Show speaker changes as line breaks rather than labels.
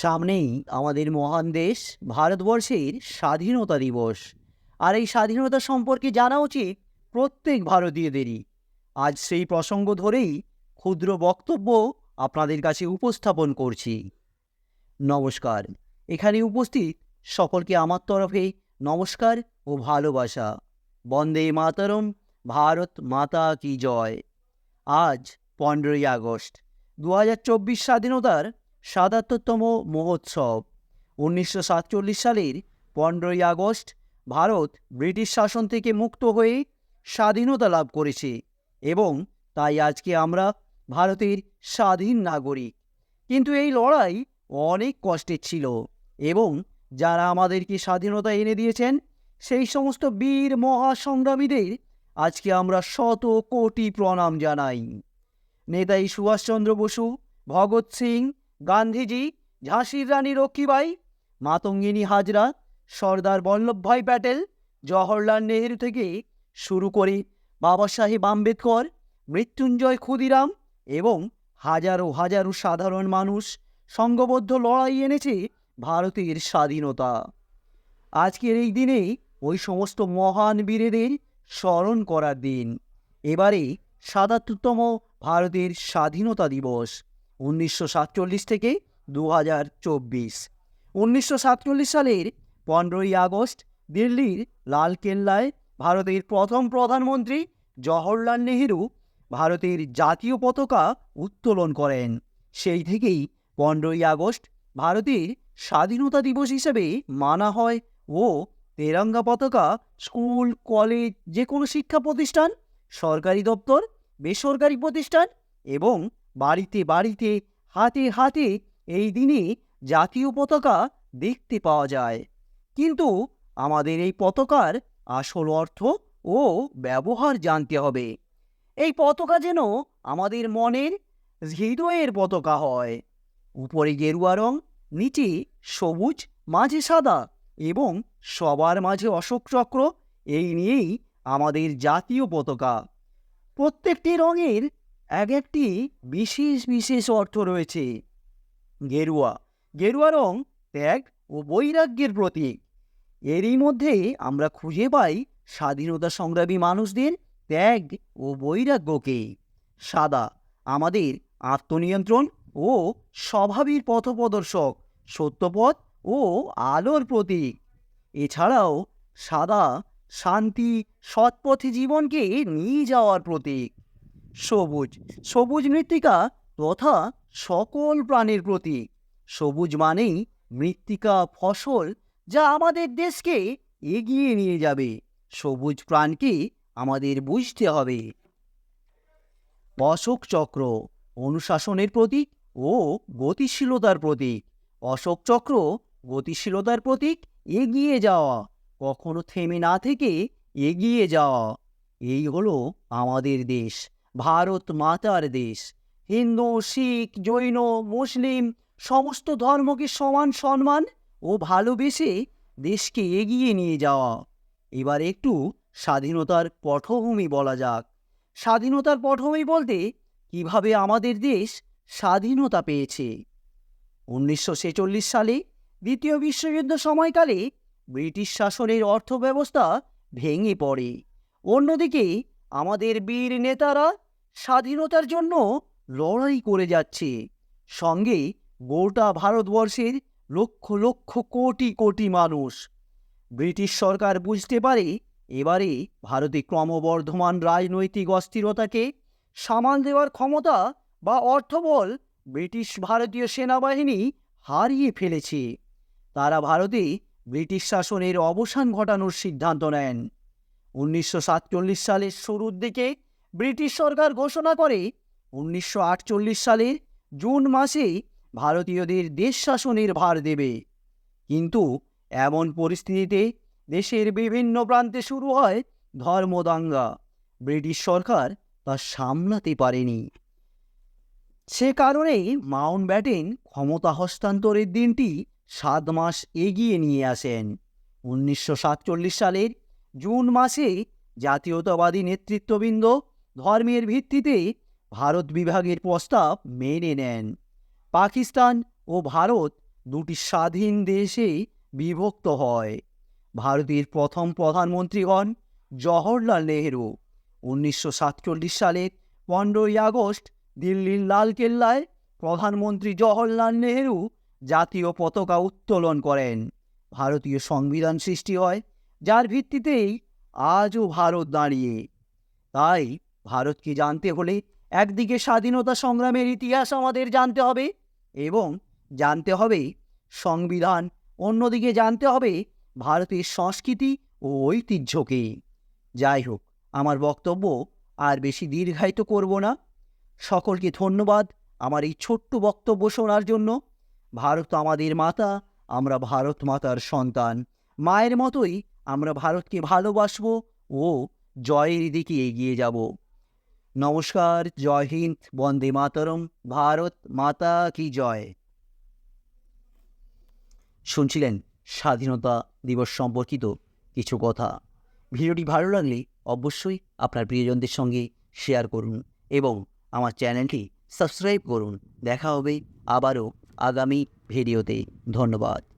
সামনেই আমাদের মহান দেশ, ভারতবর্ষের স্বাধীনতা দিবস। আর এই স্বাধীনতা সম্পর্কে জানা উচিত প্রত্যেক ভারতীয়দেরই। আজ সেই প্রসঙ্গ ধরেই ক্ষুদ্র বক্তব্য আপনাদের কাছে উপস্থাপন করছি। নমস্কার। এখানে উপস্থিত সকলকে আমার তরফে নমস্কার ও ভালোবাসা। বন্দে মাতরম, ভারত মাতা কি জয়। আজ পনেরোই আগস্ট। দু হাজার চব্বিশ স্বাধীনতার সাতাত্তরতম মহোৎসব। উনিশশো সাতচল্লিশ সালের পনেরোই আগস্ট ভারত ব্রিটিশ শাসন থেকে মুক্ত হয়ে স্বাধীনতা লাভ করেছে এবং তাই আজকে আমরা ভারতের স্বাধীন নাগরিক। কিন্তু এই লড়াই অনেক কষ্টের ছিল এবং যারা আমাদেরকে স্বাধীনতা এনে দিয়েছেন, সেই সমস্ত বীর মহাসংগ্রামীদের আজকে আমরা শত কোটি প্রণাম জানাই। নেতাজি সুভাষচন্দ্র বসু, ভগৎ সিং গান্ধীজি, ঝাঁসির রানী লক্ষ্মীবাই মাতঙ্গিনী হাজরা, সর্দার বল্লভভাই প্যাটেল, জওহরলাল নেহেরু থেকে শুরু করে বাবা সাহেব আম্বেদকর, মৃত্যুঞ্জয় ক্ষুদিরাম এবং হাজারো হাজারো সাধারণ মানুষ সংঘবদ্ধ লড়াই এনেছে ভারতের স্বাধীনতা। আজকের এই দিনে ওই সমস্ত মহান বীরেদের স্মরণ করার দিন। এবারে সাতাত্তরতম ভারতের স্বাধীনতা দিবস। উনিশশো সাতচল্লিশ থেকে দু হাজার চব্বিশ সাতচল্লিশ সালের পনেরোই আগস্ট দিল্লির লালকেল্লায় ভারতের প্রথম প্রধানমন্ত্রী জওহরলাল নেহেরু ভারতের জাতীয় পতাকা উত্তোলন করেন। সেই থেকেই পনেরোই আগস্ট ভারতের স্বাধীনতা দিবস হিসেবে মানা হয় ও তেরঙ্গা পতাকা স্কুল, কলেজ যে কোনো শিক্ষা প্রতিষ্ঠান, সরকারি দপ্তর, বেসরকারি প্রতিষ্ঠান এবং বাড়িতে বাড়িতে, হাতে হাতে এই দিনে জাতীয় পতাকা দেখতে পাওয়া যায়। কিন্তু আমাদের এই পতাকার আসল অর্থ ও ব্যবহার জানতে হবে। এই পতাকা যেন আমাদের মনের হৃদয়ের পতাকা হয়। উপরে গেরুয়া রং, নিচে সবুজ, মাঝে সাদা এবং সবার মাঝে অশোক চক্র, এই নিয়েই আমাদের জাতীয় পতাকা। প্রত্যেকটি রঙের এক একটি বিশেষ বিশেষ অর্থ রয়েছে। গেরুয়া। গেরুয়া রং ত্যাগ ও বৈরাগ্যের প্রতীক। এরই মধ্যে আমরা খুঁজে পাই স্বাধীনতা সংগ্রামী মানুষদের ত্যাগ ও বৈরাগ্যকে। সাদা আমাদের আত্মনিয়ন্ত্রণ ও স্বভাবের পথপ্রদর্শক, সত্যপথ ও আলোর প্রতীক। এছাড়াও সাদা শান্তি, সৎপথে জীবনকে নিয়ে যাওয়ার প্রতীক। সবুজ। সবুজ মৃত্তিকা তথা সকল প্রাণের প্রতীক। সবুজ মানেই মৃত্তিকা ফসল যা আমাদের দেশকে এগিয়ে নিয়ে যাবে। সবুজ প্রাণকে আমাদের বুঝতে হবে। অশোক চক্র অনুশাসনের প্রতীক ও গতিশীলতার প্রতীক। অশোক চক্র গতিশীলতার প্রতীক এগিয়ে যাওয়া, কখনো থেমে না থেকে এগিয়ে যাওয়া। এই হলো আমাদের দেশ। ভারত মাতার দেশ। হিন্দু, শিখ, জৈন, মুসলিম, সমস্ত ধর্মকে সমান সম্মান ও ভালোবেসে দেশকে এগিয়ে নিয়ে যাওয়া। এবার একটু স্বাধীনতার পটভূমি বলা যাক। স্বাধীনতার পটভূমি বলতে কীভাবে আমাদের দেশ স্বাধীনতা পেয়েছে? উনিশশো ছেচল্লিশ সালে দ্বিতীয় বিশ্বযুদ্ধ সময়কালে ব্রিটিশ শাসনের অর্থব্যবস্থা ভেঙে পড়ে। অন্যদিকে আমাদের বীর নেতারা স্বাধীনতার জন্য লড়াই করে যাচ্ছে। সঙ্গে গোটা ভারতবর্ষের লক্ষ লক্ষ কোটি কোটি মানুষ। ব্রিটিশ সরকার বুঝতে পারে এবারে ভারতে ক্রমবর্ধমান রাজনৈতিক অস্থিরতাকে সামাল দেওয়ার ক্ষমতা বা অর্থবল ব্রিটিশ ভারতীয় সেনাবাহিনী হারিয়ে ফেলেছে। তারা ভারতে ব্রিটিশ শাসনের অবসান ঘটানোর সিদ্ধান্ত নেন। উনিশশো সাতচল্লিশ সালের শুরুর দিকে ব্রিটিশ সরকার ঘোষণা করে, উনিশশো আটচল্লিশ সালের জুন মাসে ভারতীয়দের দেশ শাসনের ভার দেবে। কিন্তু এমন পরিস্থিতিতে দেশের বিভিন্ন প্রান্তে শুরু হয় ধর্মদাঙ্গা। ব্রিটিশ সরকার তা সামলাতে পারেনি। সে কারণেই মাউন্ট ব্যাটেন ক্ষমতা হস্তান্তরের দিনটি সাত মাস এগিয়ে নিয়ে আসেন। উনিশশো সাতচল্লিশ সালের জুন মাসে জাতীয়তাবাদী নেতৃত্ববৃন্দ ধর্মের ভিত্তিতে ভারত বিভাগের প্রস্তাব মেনে নেন। পাকিস্তান ও ভারত দুটি স্বাধীন দেশে বিভক্ত হয়। ভারতের প্রথম প্রধানমন্ত্রী হন জওহরলাল নেহেরু। উনিশশো সাতচল্লিশ সালের পনেরোই আগস্ট দিল্লির লালকেল্লায় প্রধানমন্ত্রী জওহরলাল নেহেরু জাতীয় পতাকা উত্তোলন করেন। ভারতীয় সংবিধান সৃষ্টি হয়, যার ভিত্তিতেই আজও ভারত দাঁড়িয়ে। তাই ভারতকে জানতে হলে একদিকে স্বাধীনতা সংগ্রামের ইতিহাস আমাদের জানতে হবে এবং জানতে হবে সংবিধান, অন্যদিকে জানতে হবে ভারতের সংস্কৃতি ও ঐতিহ্যকে। যাই হোক, আমার বক্তব্য আর বেশি দীর্ঘায়িত করব না। সকলকে ধন্যবাদ আমার এই ছোট্ট বক্তব্য শোনার জন্য। ভারত আমাদের মাতা, আমরা ভারত মাতার সন্তান। মায়ের মতোই আমরা ভারতকে ভালোবাসবো ও জয়ের দিকে এগিয়ে যাব। নমস্কার, জয় হিন্দ, বন্দে মাতরম, ভারত মাতা কি জয়। শুনছিলেন স্বাধীনতা দিবস সম্পর্কিত কিছু কথা। ভিডিওটি ভালো লাগলে অবশ্যই আপনার প্রিয়জনদের সঙ্গে শেয়ার করুন এবং আমার চ্যানেলটি সাবস্ক্রাইব করুন। দেখা হবে আবারও আগামী ভিডিওতে। ধন্যবাদ।